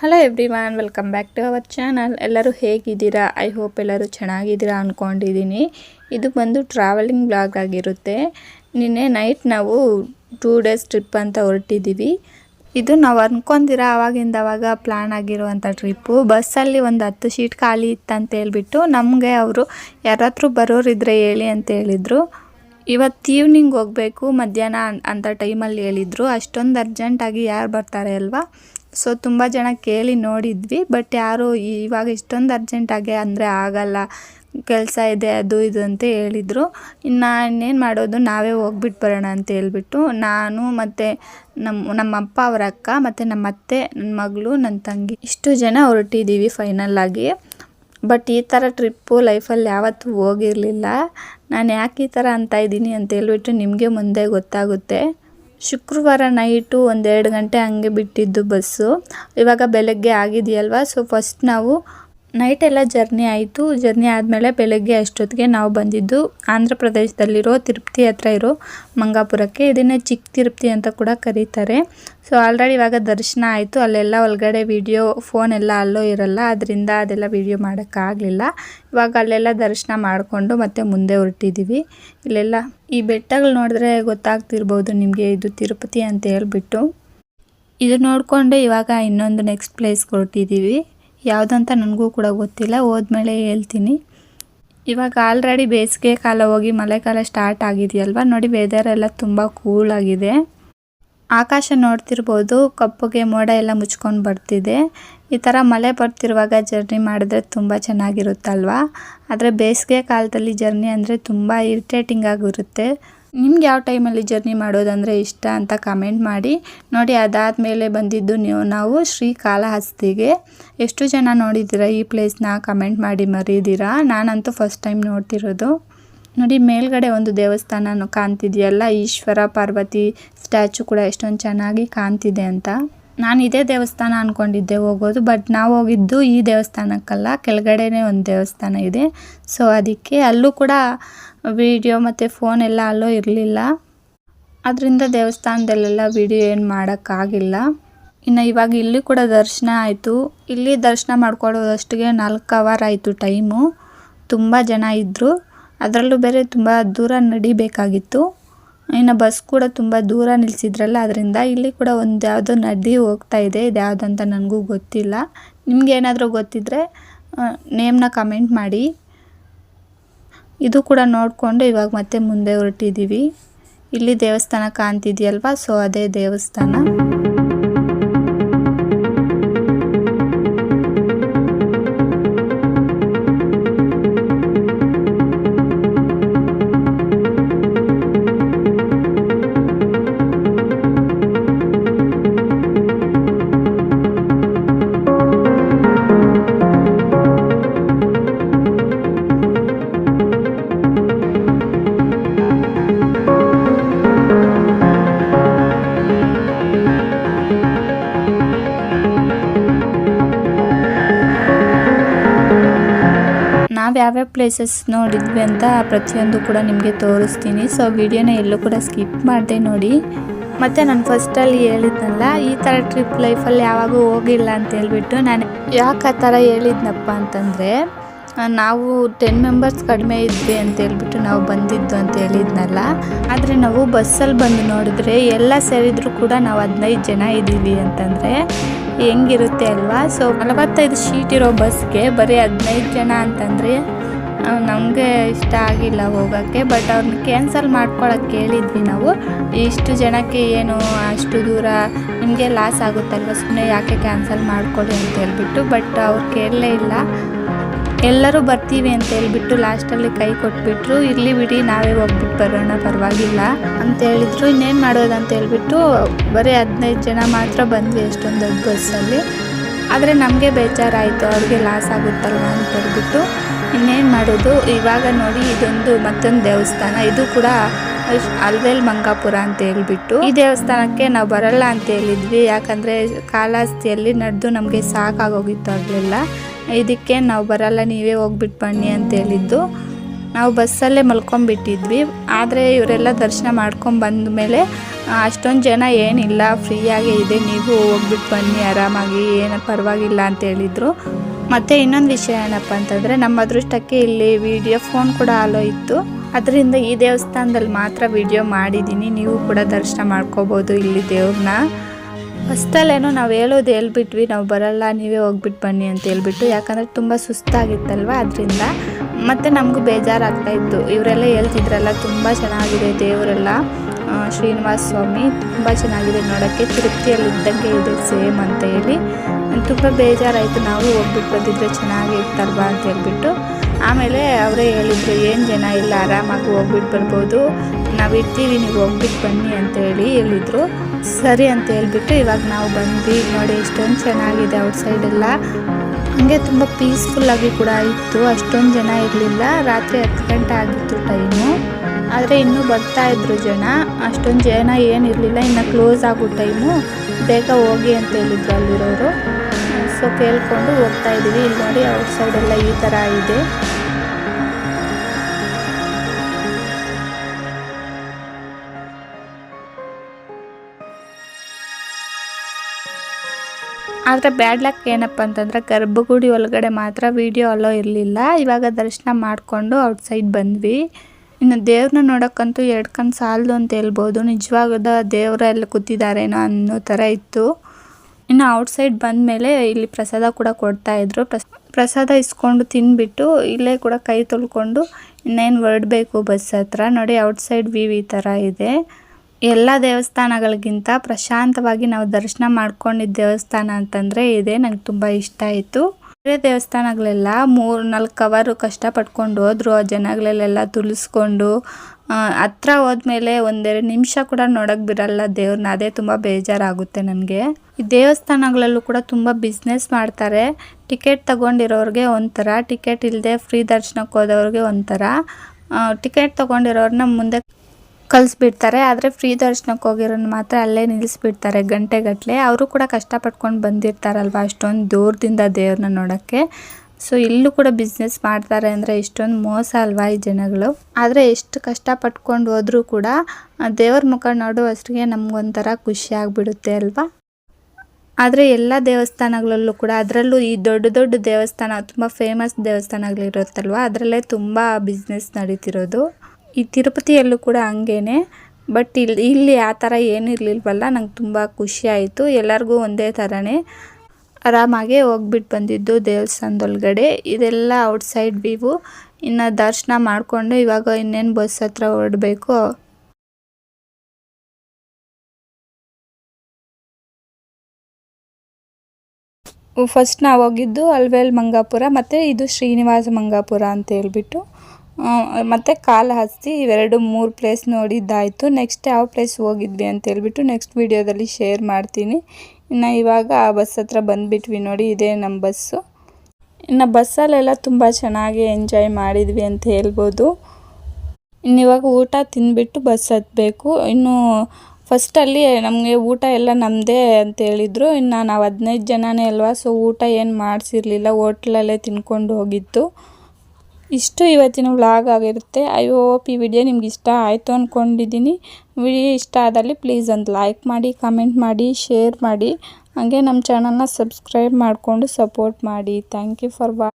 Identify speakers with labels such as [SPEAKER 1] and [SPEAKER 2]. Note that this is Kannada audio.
[SPEAKER 1] Hello everyone welcome back to our channel ಎಲ್ಲರೂ ಹೇಗಿದ್ದೀರಾ? ಐ ಹೋಪ್ ಎಲ್ಲರೂ ಚೆನ್ನಾಗಿದ್ದೀರಾ ಅಂದ್ಕೊಂಡಿದ್ದೀನಿ ಇದು ಬಂದು ಟ್ರಾವೆಲಿಂಗ್ ಬ್ಲಾಗ್ ಆಗಿರುತ್ತೆ. ನಿನ್ನೆ ನೈಟ್ ನಾವು ಟೂ ಡೇಸ್ ಟ್ರಿಪ್ ಅಂತ ಹೊರಟಿದ್ದೀವಿ. ಇದು ನಾವು ಅನ್ಕೊಂಡಿರ ಆವಾಗಿಂದ ಆವಾಗ ಪ್ಲ್ಯಾನ್ ಆಗಿರುವಂಥ ಟ್ರಿಪ್ಪು ಬಸ್ಸಲ್ಲಿ ಒಂದು ಹತ್ತು ಸೀಟ್ ಖಾಲಿ ಇತ್ತಂತ ಹೇಳ್ಬಿಟ್ಟು ನಮಗೆ ಅವರು ಯಾರಾದರೂ ಬರೋರಿದ್ರೆ ಹೇಳಿ ಅಂತ ಹೇಳಿದರು. ಇವತ್ತು ಈವ್ನಿಂಗ್ ಹೋಗಬೇಕು, ಮಧ್ಯಾಹ್ನ ಅಂತ ಟೈಮಲ್ಲಿ ಹೇಳಿದರು. ಅಷ್ಟೊಂದು ಅರ್ಜೆಂಟಾಗಿ ಯಾರು ಬರ್ತಾರೆ ಅಲ್ವಾ? ಸೊ ತುಂಬ ಜನ ಕೇಳಿ ನೋಡಿದ್ವಿ ಬಟ್ ಯಾರು ಇವಾಗ ಇಷ್ಟೊಂದು ಅರ್ಜೆಂಟಾಗೆ ಅಂದರೆ ಆಗಲ್ಲ, ಕೆಲಸ ಇದೆ, ಅದು ಇದು ಅಂತ ಹೇಳಿದರು. ಇನ್ನು ಇನ್ನೇನು ಮಾಡೋದು, ನಾವೇ ಹೋಗ್ಬಿಟ್ಟು ಬರೋಣ ಅಂತ ಹೇಳ್ಬಿಟ್ಟು, ನಾನು ಮತ್ತು ನಮ್ಮ ನಮ್ಮ ಅಪ್ಪ, ಅವರ ಅಕ್ಕ ಮತ್ತು ನಮ್ಮ ಅತ್ತೆ ನನ್ನ ಮಗಳು ನನ್ನ ತಂಗಿ, ಇಷ್ಟು ಜನ ಹೊರಟಿದ್ದೀವಿ ಫೈನಲ್ ಆಗಿ. ಬಟ್ ಈ ಥರ ಟ್ರಿಪ್ಪು ಲೈಫಲ್ಲಿ ಯಾವತ್ತೂ ಹೋಗಿರಲಿಲ್ಲ. ನಾನು ಯಾಕೆ ಈ ಥರ ಅಂತ ಇದ್ದೀನಿ ಅಂತ ಹೇಳ್ಬಿಟ್ಟು ನಿಮಗೆ ಮುಂದೆ ಗೊತ್ತಾಗುತ್ತೆ. ಶುಕ್ರವಾರ ನೈಟು ಒಂದೆರಡು ಗಂಟೆ ಹಂಗೆ ಬಿಟ್ಟಿದ್ದು ಬಸ್ಸು. ಇವಾಗ ಬೆಳಗ್ಗೆ ಆಗಿದೆಯಲ್ವ? ಸೊ ಫಸ್ಟ್ ನಾವು ನೈಟೆಲ್ಲ ಜರ್ನಿ ಆಯಿತು. ಜರ್ನಿ ಆದಮೇಲೆ ಬೆಳಗ್ಗೆ ಅಷ್ಟೊತ್ತಿಗೆ ನಾವು ಬಂದಿದ್ದು ಆಂಧ್ರ ಪ್ರದೇಶದಲ್ಲಿರೋ ತಿರುಪತಿ ಹತ್ರ ಇರೋ ಮಂಗಾಪುರಕ್ಕೆ. ಇದನ್ನೇ ಚಿಕ್ಕ ತಿರುಪತಿ ಅಂತ ಕೂಡ ಕರೀತಾರೆ. ಸೊ ಆಲ್ರೆಡಿ ಇವಾಗ ದರ್ಶನ ಆಯಿತು. ಅಲ್ಲೆಲ್ಲ ಒಳಗಡೆ ವಿಡಿಯೋ ಎಲ್ಲ ಅಲ್ಲೋ ಇರಲ್ಲ. ಅದರಿಂದ ಅದೆಲ್ಲ ವಿಡಿಯೋ ಮಾಡೋಕ್ಕಾಗಲಿಲ್ಲ. ಇವಾಗ ಅಲ್ಲೆಲ್ಲ ದರ್ಶನ ಮಾಡಿಕೊಂಡು ಮತ್ತೆ ಮುಂದೆ ಹೊರಟಿದ್ದೀವಿ ಇಲ್ಲೆಲ್ಲ ಈ ಬೆಟ್ಟಗಳು ನೋಡಿದ್ರೆ ಗೊತ್ತಾಗ್ತಿರ್ಬೋದು ನಿಮಗೆ ಇದು ತಿರುಪತಿ ಅಂತ ಹೇಳ್ಬಿಟ್ಟು. ಇದು ನೋಡಿಕೊಂಡು ಇವಾಗ ಇನ್ನೊಂದು ನೆಕ್ಸ್ಟ್ ಪ್ಲೇಸ್ಗೆ ಹೊರಟಿದ್ದೀವಿ ಯಾವುದಂತ ನನಗೂ ಕೂಡ ಗೊತ್ತಿಲ್ಲ, ಹೋದ್ಮೇಲೆ ಹೇಳ್ತೀನಿ. ಇವಾಗ ಆಲ್ರೆಡಿ ಬೇಸಿಗೆ ಕಾಲ ಹೋಗಿ ಮಳೆಗಾಲ ಸ್ಟಾರ್ಟ್ ಆಗಿದೆಯಲ್ವ? ನೋಡಿ ವೆದರ್ ಎಲ್ಲ ತುಂಬ ಕೂಲ್ ಆಗಿದೆ. ಆಕಾಶ ನೋಡ್ತಿರ್ಬೋದು, ಕಪ್ಪಗೆ ಮೋಡ ಎಲ್ಲ ಮುಚ್ಕೊಂಡು ಬರ್ತಿದೆ. ಈ ಥರ ಮಳೆ ಬರ್ತಿರುವಾಗ ಜರ್ನಿ ಮಾಡಿದ್ರೆ ತುಂಬ ಚೆನ್ನಾಗಿರುತ್ತಲ್ವ? ಆದರೆ ಬೇಸಿಗೆ ಕಾಲದಲ್ಲಿ ಜರ್ನಿ ಅಂದರೆ ತುಂಬ ಇರಿಟೇಟಿಂಗ್ ಆಗಿರುತ್ತೆ. ನಿಮ್ಗೆ ಯಾವ ಟೈಮಲ್ಲಿ ಜರ್ನಿ ಮಾಡೋದಂದರೆ ಇಷ್ಟ ಅಂತ ಕಮೆಂಟ್ ಮಾಡಿ. ನೋಡಿ, ಅದಾದಮೇಲೆ ಬಂದಿದ್ದು ನೀವು, ನಾವು ಶ್ರೀಕಾಳಹಸ್ತಿಗೆ. ಎಷ್ಟು ಜನ ನೋಡಿದ್ದೀರಾ ಈ ಪ್ಲೇಸ್ನ? ಕಮೆಂಟ್ ಮಾಡಿ ಮರೀದಿರಾ? ನಾನಂತೂ ಫಸ್ಟ್ ಟೈಮ್ ನೋಡ್ತಿರೋದು. ನೋಡಿ, ಮೇಲ್ಗಡೆ ಒಂದು ದೇವಸ್ಥಾನ ಕಾಣ್ತಿದೆಯಲ್ಲ, ಈಶ್ವರ ಪಾರ್ವತಿ ಸ್ಟ್ಯಾಚು ಕೂಡ ಎಷ್ಟೊಂದು ಚೆನ್ನಾಗಿ ಕಾಣ್ತಿದೆ ಅಂತ. ನಾನು ಇದೇ ದೇವಸ್ಥಾನ ಅಂದ್ಕೊಂಡಿದ್ದೆ ಹೋಗೋದು ಬಟ್ ನಾವು ಹೋಗಿದ್ದು ಈ ದೇವಸ್ಥಾನಕ್ಕಲ್ಲ, ಕೆಳಗಡೆನೇ ಒಂದು ದೇವಸ್ಥಾನ ಇದೆ. ಸೊ ಅದಕ್ಕೆ ಅಲ್ಲೂ ಕೂಡ ವಿಡಿಯೋ ಮತ್ತು ಫೋನ್ ಎಲ್ಲ ಅಲ್ಲೋ ಇರಲಿಲ್ಲ. ಅದರಿಂದ ದೇವಸ್ಥಾನದಲ್ಲೆಲ್ಲ ವಿಡಿಯೋ ಏನು ಮಾಡೋಕ್ಕಾಗಿಲ್ಲ. ಇನ್ನು ಇವಾಗ ಇಲ್ಲಿ ಕೂಡ ದರ್ಶನ ಆಯಿತು. ಇಲ್ಲಿ ದರ್ಶನ ಮಾಡ್ಕೊಳ್ಳೋದಷ್ಟಿಗೆ ನಾಲ್ಕು ಅವರ್ ಆಯಿತು ಟೈಮು ತುಂಬ ಜನ ಇದ್ದರು ಅದರಲ್ಲೂ ಬೇರೆ ತುಂಬ ದೂರ ನಡಿಬೇಕಾಗಿತ್ತು. ಇನ್ನು ಬಸ್ ಕೂಡ ತುಂಬ ದೂರ ನಿಲ್ಸಿದ್ರಲ್ಲ, ಅದರಿಂದ ಇಲ್ಲಿ ಕೂಡ ಒಂದು ಯಾವುದೋ ನದಿ ಹೋಗ್ತಾ ಇದೆ, ಇದು ಯಾವುದಂತ ನನಗೂ ಗೊತ್ತಿಲ್ಲ. ನಿಮ್ಗೆ ಏನಾದರೂ ಗೊತ್ತಿದ್ದರೆ ನೇಮ್ನ ಕಮೆಂಟ್ ಮಾಡಿ. ಇದು ಕೂಡ ನೋಡಿಕೊಂಡು ಇವಾಗ ಮತ್ತೆ ಮುಂದೆ ಹೊರಟಿದ್ದೀವಿ ಇಲ್ಲಿ ದೇವಸ್ಥಾನ ಕಾಣ್ತಿದೆಯಲ್ವಾ? ಸೊ ಅದೇ ದೇವಸ್ಥಾನ. ಯಾವ್ಯಾವ ಪ್ಲೇಸಸ್ ನೋಡಿದ್ವಿ ಅಂತ ಪ್ರತಿಯೊಂದು ಕೂಡ ನಿಮಗೆ ತೋರಿಸ್ತೀನಿ. ಸೊ ವಿಡಿಯೋನ ಎಲ್ಲೂ ಕೂಡ ಸ್ಕಿಪ್ ಮಾಡಿದೆ ನೋಡಿ. ಮತ್ತು ನಾನು ಫಸ್ಟಲ್ಲಿ ಹೇಳಿದ್ನಲ್ಲ, ಈ ಥರ ಟ್ರಿಪ್ ಲೈಫಲ್ಲಿ ಯಾವಾಗೂ ಹೋಗಿಲ್ಲ ಅಂತ ಹೇಳ್ಬಿಟ್ಟು ನಾನು ಯಾಕೆ ಆ ಥರ ಹೇಳಿದ್ನಪ್ಪ ಅಂತಂದರೆ ನಾವು ಟೆನ್ ಮೆಂಬರ್ಸ್ ಕಡಿಮೆ ಇದ್ವಿ ಅಂತ ಹೇಳ್ಬಿಟ್ಟು ನಾವು ಬಂದಿದ್ದು ಅಂತ ಹೇಳಿದ್ನಲ್ಲ. ಆದರೆ ನಾವು ಬಸ್ಸಲ್ಲಿ ಬಂದು ನೋಡಿದ್ರೆ ಎಲ್ಲ ಸೇರಿದ್ರು ಕೂಡ ನಾವು ಹದಿನೈದು ಜನ ಇದ್ದೀವಿ ಅಂತಂದರೆ ಹೆಂಗಿರುತ್ತೆ ಅಲ್ವಾ? ಸೊ ನಲವತ್ತೈದು ಶೀಟ್ ಇರೋ ಬಸ್ಗೆ ಬರೀ ಹದಿನೈದು ಜನ ಅಂತಂದರೆ ನಮಗೆ ಇಷ್ಟ ಆಗಿಲ್ಲ ಹೋಗೋಕ್ಕೆ. ಬಟ್ ಅವ್ರನ್ನ ಕ್ಯಾನ್ಸಲ್ ಮಾಡ್ಕೊಳಕ್ಕೆ ಕೇಳಿದ್ವಿ ನಾವು. ಇಷ್ಟು ಜನಕ್ಕೆ ಏನು ಅಷ್ಟು ದೂರ ನಿಮಗೆ ಲಾಸ್ ಆಗುತ್ತಲ್ವ? ಸುಮ್ಮನೆ ಯಾಕೆ ಕ್ಯಾನ್ಸಲ್ ಮಾಡ್ಕೊಳ್ಳಿ ಅಂತ ಹೇಳ್ಬಿಟ್ಟು. ಬಟ್ ಅವ್ರು ಕೇಳಲೇ ಇಲ್ಲ. ಎಲ್ಲರೂ ಬರ್ತೀವಿ ಅಂತ ಹೇಳ್ಬಿಟ್ಟು ಲಾಸ್ಟಲ್ಲಿ ಕೈ ಕೊಟ್ಬಿಟ್ರು. ಇಲ್ಲಿ ಬಿಡಿ, ನಾವೇ ಹೋಗ್ಬಿಟ್ಟು ಬರೋಣ, ಪರವಾಗಿಲ್ಲ ಅಂತ ಹೇಳಿದ್ರು. ಇನ್ನೇನು ಮಾಡೋದು ಅಂತ ಹೇಳ್ಬಿಟ್ಟು ಬರೀ ಹದಿನೈದು ಜನ ಮಾತ್ರ ಬಂದ್ವಿ ಎಷ್ಟೊಂದು ದೊಡ್ಡ ಬಸ್ಸಲ್ಲಿ ಆದರೆ ನಮಗೆ ಬೇಜಾರಾಯಿತು, ಅವ್ರಿಗೆ ಲಾಸ್ ಆಗುತ್ತಲ್ವ ಅಂತ ಹೇಳ್ಬಿಟ್ಟು. ಇನ್ನೇನು ಮಾಡೋದು? ಇವಾಗ ನೋಡಿ ಇದೊಂದು ಮತ್ತೊಂದು ದೇವಸ್ಥಾನ. ಇದು ಕೂಡ ಅಲ್ವೇಲ್ ಮಂಗಾಪುರ ಅಂತ ಹೇಳ್ಬಿಟ್ಟು ಈ ದೇವಸ್ಥಾನಕ್ಕೆ ನಾವು ಬರಲ್ಲ ಅಂತ ಹೇಳಿದ್ವಿ. ಯಾಕಂದ್ರೆ ಕಾಲಾಸ್ತಿಯಲ್ಲಿ ನಡೆದು ನಮಗೆ ಸಾಕಾಗೋಗಿತ್ತು ಆಗಲಿಲ್ಲ ಇದಕ್ಕೆ ನಾವು ಬರಲ್ಲ, ನೀವೇ ಹೋಗ್ಬಿಟ್ಟು ಬನ್ನಿ ಅಂತ ಹೇಳಿದ್ದು. ನಾವು ಬಸ್ಸಲ್ಲೇ ಮಲ್ಕೊಂಡ್ಬಿಟ್ಟಿದ್ವಿ. ಆದರೆ ಇವರೆಲ್ಲ ದರ್ಶನ ಮಾಡ್ಕೊಂಡು ಬಂದ ಮೇಲೆ ಅಷ್ಟೊಂದು ಜನ ಏನಿಲ್ಲ, ಫ್ರೀಯಾಗೇ ಇದೆ, ನೀವು ಹೋಗ್ಬಿಟ್ಟು ಬನ್ನಿ, ಆರಾಮಾಗಿ, ಏನು ಪರವಾಗಿಲ್ಲ ಅಂತ ಹೇಳಿದರು. ಮತ್ತು ಇನ್ನೊಂದು ವಿಷಯ ಏನಪ್ಪ ಅಂತಂದರೆ, ನಮ್ಮ ಅದೃಷ್ಟಕ್ಕೆ ಇಲ್ಲಿ ವಿಡಿಯೋ ಫೋನ್ ಕೂಡ ಆಲೋ ಇತ್ತು. ಅದರಿಂದ ಈ ದೇವಸ್ಥಾನದಲ್ಲಿ ಮಾತ್ರ ವಿಡಿಯೋ ಮಾಡಿದ್ದೀನಿ. ನೀವು ಕೂಡ ದರ್ಶನ ಮಾಡ್ಕೋಬೋದು ಇಲ್ಲಿ ದೇವ್ರನ್ನ. ಫಸ್ಟಲ್ಲೇನೋ ನಾವು ಹೇಳೋದು ಹೇಳ್ಬಿಟ್ವಿ, ನಾವು ಬರಲ್ಲ, ನೀವೇ ಹೋಗ್ಬಿಟ್ಟು ಬನ್ನಿ ಅಂತ ಹೇಳ್ಬಿಟ್ಟು. ಯಾಕಂದರೆ ತುಂಬ ಸುಸ್ತಾಗಿತ್ತಲ್ವ ಅದರಿಂದ. ಮತ್ತು ನಮಗೂ ಬೇಜಾರಾಗ್ತಾ ಇತ್ತು. ಇವರೆಲ್ಲ ಹೇಳ್ತಿದ್ರಲ್ಲ, ತುಂಬ ಚೆನ್ನಾಗಿದೆ ದೇವರೆಲ್ಲ. ಶ್ರೀನಿವಾಸ ಸ್ವಾಮಿ ತುಂಬ ಚೆನ್ನಾಗಿದೆ ನೋಡೋಕ್ಕೆ. ತಿರುಪ್ತಿಯಲ್ಲಿ ಇದ್ದಂಗೆ ಇದೆ ಸೇಮ್ ಅಂತ ಹೇಳಿ. ತುಂಬ ಬೇಜಾರಾಯಿತು. ನಾವು ಹೋಗ್ಬಿಟ್ಟು ಬಂದಿದ್ರೆ ಚೆನ್ನಾಗಿರ್ತಲ್ವಾ ಅಂತ ಹೇಳ್ಬಿಟ್ಟು. ಆಮೇಲೆ ಅವರೇ ಹೇಳಿದ್ರು, ಏನು ಜನ ಇಲ್ಲ, ಆರಾಮಾಗಿ ಹೋಗ್ಬಿಟ್ಟು ಬರ್ಬೋದು. ನಾವು ಇರ್ತೀವಿ ನೀವು ಹೋಗ್ಬಿಟ್ಟು ಬನ್ನಿ ಅಂತ ಹೇಳಿ ಹೇಳಿದರು. ಸರಿ ಅಂತ ಹೇಳ್ಬಿಟ್ಟು ಇವಾಗ ನಾವು ಬಂದ್ವಿ. ನೋಡಿ, ಎಷ್ಟೊಂದು ಚೆನ್ನಾಗಿದೆ ಔಟ್ ಸೈಡೆಲ್ಲ ಹಂಗೆ ತುಂಬ ಪೀಸ್ಫುಲ್ಲಾಗಿ ಕೂಡ ಇತ್ತು. ಅಷ್ಟೊಂದು ಜನ ಇರಲಿಲ್ಲ. ರಾತ್ರಿ ಹತ್ತು ಗಂಟೆ ಆಗಿತ್ತು ಟೈಮು ಆದರೆ ಇನ್ನೂ ಬರ್ತಾ ಇದ್ರು ಜನ. ಅಷ್ಟೊಂದು ಜನ ಏನಿರಲಿಲ್ಲ ಇನ್ನು ಕ್ಲೋಸ್ ಆಗೋ ಟೈಮು ಬೇಗ ಹೋಗಿ ಅಂತ ಹೇಳಿದ್ರು ಅಲ್ಲಿರೋರು. ಸೊ ಕೇಳ್ಕೊಂಡು ಹೋಗ್ತಾ ಇದ್ದೀವಿ. ಇಲ್ಲಿ ನೋಡಿ ಔಟ್ ಸೈಡ್ ಎಲ್ಲ ಈ ಥರ ಇದೆ. ಆದರೆ ಬ್ಯಾಡ್ ಲಕ್ ಏನಪ್ಪ ಅಂತಂದರೆ, ಗರ್ಭಗುಡಿ ಒಳಗಡೆ ಮಾತ್ರ ವಿಡಿಯೋ ಅಲೋ ಇರಲಿಲ್ಲ. ಇವಾಗ ದರ್ಶನ ಮಾಡಿಕೊಂಡು ಔಟ್ಸೈಡ್ ಬಂದ್ವಿ. ಇನ್ನು ದೇವ್ರನ್ನ ನೋಡೋಕ್ಕಂತೂ ಎರಡು ಕಣ್ಣು ಸಾಲದು ಅಂತ ಹೇಳ್ಬೋದು. ನಿಜವಾಗದ ದೇವರೆಲ್ಲ ಕೂತಿದ್ದಾರೇನೋ ಅನ್ನೋ ಥರ ಇತ್ತು. ಇನ್ನು ಔಟ್ಸೈಡ್ ಬಂದಮೇಲೆ ಇಲ್ಲಿ ಪ್ರಸಾದ ಕೂಡ ಕೊಡ್ತಾ ಇದ್ರು. ಪ್ರಸಾದ ಇಸ್ಕೊಂಡು ತಿಂದ್ಬಿಟ್ಟು ಇಲ್ಲೇ ಕೂಡ ಕೈ ತೊಳ್ಕೊಂಡು ಇನ್ನೇನು ಹೊರಡಬೇಕು ಬಸ್ ಹತ್ರ. ನೋಡಿ ಔಟ್ಸೈಡ್ ವ್ಯೂ ಈ ಥರ ಇದೆ. ಎಲ್ಲ ದೇವಸ್ಥಾನಗಳಿಗಿಂತ ಪ್ರಶಾಂತವಾಗಿ ನಾವು ದರ್ಶನ ಮಾಡ್ಕೊಂಡಿದ್ದ ದೇವಸ್ಥಾನ ಅಂತಂದರೆ ಇದೆ. ನಂಗೆ ತುಂಬ ಇಷ್ಟ ಆಯಿತು. ಬೇರೆ ದೇವಸ್ಥಾನಗಳೆಲ್ಲ ಮೂರು ನಾಲ್ಕು ಕಷ್ಟ ಕಷ್ಟಪಟ್ಕೊಂಡು ಹೋದ್ರು. ಆ ಜನಗಳಲ್ಲೆಲ್ಲ ತುಳಿಸ್ಕೊಂಡು ಹತ್ರ ಹೋದ್ಮೇಲೆ ಒಂದೆರಡು ನಿಮಿಷ ಕೂಡ ನೋಡೋಕೆ ಬಿರಲ್ಲ ದೇವ್ರನ್ನ ಅದೇ ತುಂಬ ಬೇಜಾರಾಗುತ್ತೆ ನನಗೆ. ಈ ದೇವಸ್ಥಾನಗಳಲ್ಲೂ ಕೂಡ ತುಂಬ ಬಿಸ್ನೆಸ್ ಮಾಡ್ತಾರೆ. ಟಿಕೆಟ್ ತಗೊಂಡಿರೋರಿಗೆ ಒಂಥರ ಟಿಕೆಟ್ ಇಲ್ಲದೆ ಫ್ರೀ ದರ್ಶನಕ್ಕೆ ಹೋದವ್ರಿಗೆ ಒಂಥರ. ಟಿಕೆಟ್ ತೊಗೊಂಡಿರೋರನ್ನ ಮುಂದೆ ಕಲಿಸ್ಬಿಡ್ತಾರೆ, ಆದರೆ ಫ್ರೀ ದರ್ಶನಕ್ಕೆ ಹೋಗಿರೋನ್ ಮಾತ್ರ ಅಲ್ಲೇ ನಿಲ್ಲಿಸ್ಬಿಡ್ತಾರೆ ಗಂಟೆಗಟ್ಟಲೆ ಅವರು ಕೂಡ ಕಷ್ಟಪಟ್ಕೊಂಡು ಬಂದಿರ್ತಾರಲ್ವ ಅಷ್ಟೊಂದು ದೂರದಿಂದ ದೇವ್ರನ್ನ ನೋಡೋಕ್ಕೆ. ಸೊ ಇಲ್ಲೂ ಕೂಡ ಬಿಸ್ನೆಸ್ ಮಾಡ್ತಾರೆ ಅಂದರೆ ಎಷ್ಟೊಂದು ಮೋಸ ಅಲ್ವಾ ಈ ಜನಗಳು. ಆದರೆ ಎಷ್ಟು ಕಷ್ಟಪಟ್ಕೊಂಡು ಹೋದರೂ ಕೂಡ ದೇವ್ರ ಮುಖ ನೋಡುವಷ್ಟಿಗೆ ನಮಗೊಂಥರ ಖುಷಿ ಆಗಿಬಿಡುತ್ತೆ ಅಲ್ವಾ? ಆದರೆ ಎಲ್ಲ ದೇವಸ್ಥಾನಗಳಲ್ಲೂ ಕೂಡ, ಅದರಲ್ಲೂ ಈ ದೊಡ್ಡ ದೊಡ್ಡ ದೇವಸ್ಥಾನ, ತುಂಬ ಫೇಮಸ್ ದೇವಸ್ಥಾನಗಳಿರುತ್ತಲ್ವ, ಅದರಲ್ಲೇ ತುಂಬ ಬಿಸ್ನೆಸ್ ನಡೀತಿರೋದು. ಈ ತಿರುಪತಿಯಲ್ಲೂ ಕೂಡ ಹಂಗೇನೆ ಬಟ್ ಇಲ್ಲಿ ಇಲ್ಲಿ ಆ ಥರ ಏನಿರಲಿಲ್ವಲ್ಲ, ನಂಗೆ ತುಂಬ ಖುಷಿ ಆಯಿತು. ಎಲ್ಲರಿಗೂ ಒಂದೇ ಥರನೇ. ಆರಾಮಾಗೆ ಹೋಗ್ಬಿಟ್ಟು ಬಂದಿದ್ದು ದೇವಸ್ಥಾನದೊಳಗಡೆ. ಇದೆಲ್ಲ ಔಟ್ಸೈಡ್ ವ್ಯೂ ಇನ್ನು ದರ್ಶನ ಮಾಡಿಕೊಂಡು ಇವಾಗ ಇನ್ನೇನು ಬಸ್ ಹತ್ರ ಹೊರಡಬೇಕು. ಫಸ್ಟ್ ನಾವು ಹೋಗಿದ್ದು ಅಲ್ವೇಲ್ ಮಂಗಾಪುರ, ಮತ್ತು ಇದು ಶ್ರೀನಿವಾಸ ಮಂಗಾಪುರ ಅಂತ ಹೇಳ್ಬಿಟ್ಟು. ಮತ್ತು ಕಾಲು ಕಾಲಹಸ್ತಿ ಇವೆರಡು ಮೂರು ಪ್ಲೇಸ್ ನೋಡಿದ್ದಾಯಿತು. ನೆಕ್ಸ್ಟ್ ಯಾವ ಪ್ಲೇಸ್ ಹೋಗಿದ್ವಿ ಅಂತ ಹೇಳ್ಬಿಟ್ಟು ನೆಕ್ಸ್ಟ್ ವೀಡಿಯೋದಲ್ಲಿ ಶೇರ್ ಮಾಡ್ತೀನಿ. ಇನ್ನು ಇವಾಗ ಆ ಬಸ್ ಹತ್ರ ಬಂದುಬಿಟ್ವಿ ನೋಡಿ, ಇದೇ ನಮ್ಮ ಬಸ್ಸು. ಇನ್ನು ಬಸ್ಸಲ್ಲೆಲ್ಲ ತುಂಬ ಚೆನ್ನಾಗಿ ಎಂಜಾಯ್ ಮಾಡಿದ್ವಿ ಅಂತ ಹೇಳ್ಬೋದು. ಇನ್ನು ಇವಾಗ ಊಟ ತಿಂದುಬಿಟ್ಟು ಬಸ್ ಹತ್ತಬೇಕು ಇನ್ನು ಫಸ್ಟಲ್ಲಿ ನಮಗೆ ಊಟ ಎಲ್ಲ ನಮ್ಮದೇ ಅಂತ ಹೇಳಿದರು. ಇನ್ನು ನಾವು ಹದಿನೈದು ಜನನೇ ಅಲ್ವಾ ಸೊ ಊಟ ಏನು ಮಾಡಿಸಿರ್ಲಿಲ್ಲ, ಹೋಟ್ಲಲ್ಲೇ ತಿನ್ಕೊಂಡು ಹೋಗಿದ್ದು. ಇಷ್ಟು ಇವತ್ತಿನ ವ್ಲಾಗ್ ಆಗಿರುತ್ತೆ. ಐ ಹೋಪ್ ಈ ವಿಡಿಯೋ ನಿಮ್ಗೆ ಇಷ್ಟ ಆಯಿತು ಅಂದ್ಕೊಂಡಿದ್ದೀನಿ ವಿಡಿಯೋ ಇಷ್ಟ ಆದಲ್ಲಿ ಪ್ಲೀಸ್ ಒಂದು ಲೈಕ್ ಮಾಡಿ ಕಮೆಂಟ್ ಮಾಡಿ ಶೇರ್ ಮಾಡಿ. ಹಾಗೆ ನಮ್ಮ ಚಾನಲ್ನ ಸಬ್ಸ್ಕ್ರೈಬ್ ಮಾಡಿಕೊಂಡು ಸಪೋರ್ಟ್ ಮಾಡಿ. ಥ್ಯಾಂಕ್ ಯು ಫಾರ್ ವಾ